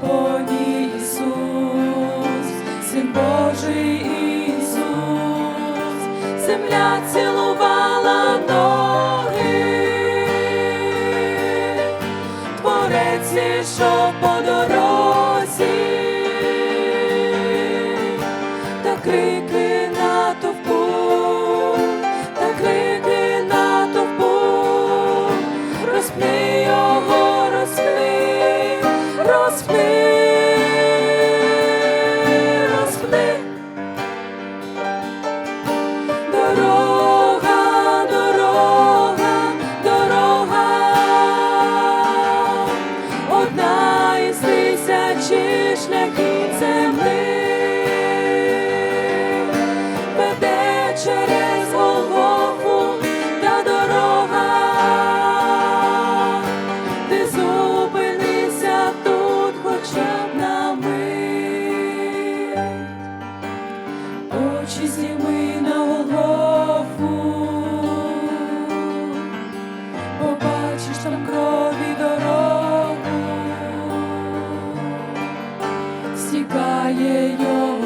Господь Ісус, Син Божий Ісус, земля цілувала ноги, творець, що по дорозі. шляхи земли, веде через Голгофу та дорога, ти зупинися тут хоча б на мить, очі зніми. Знає його.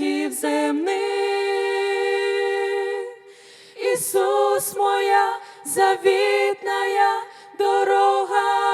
гріхів земних, Ісус моя завітна дорога.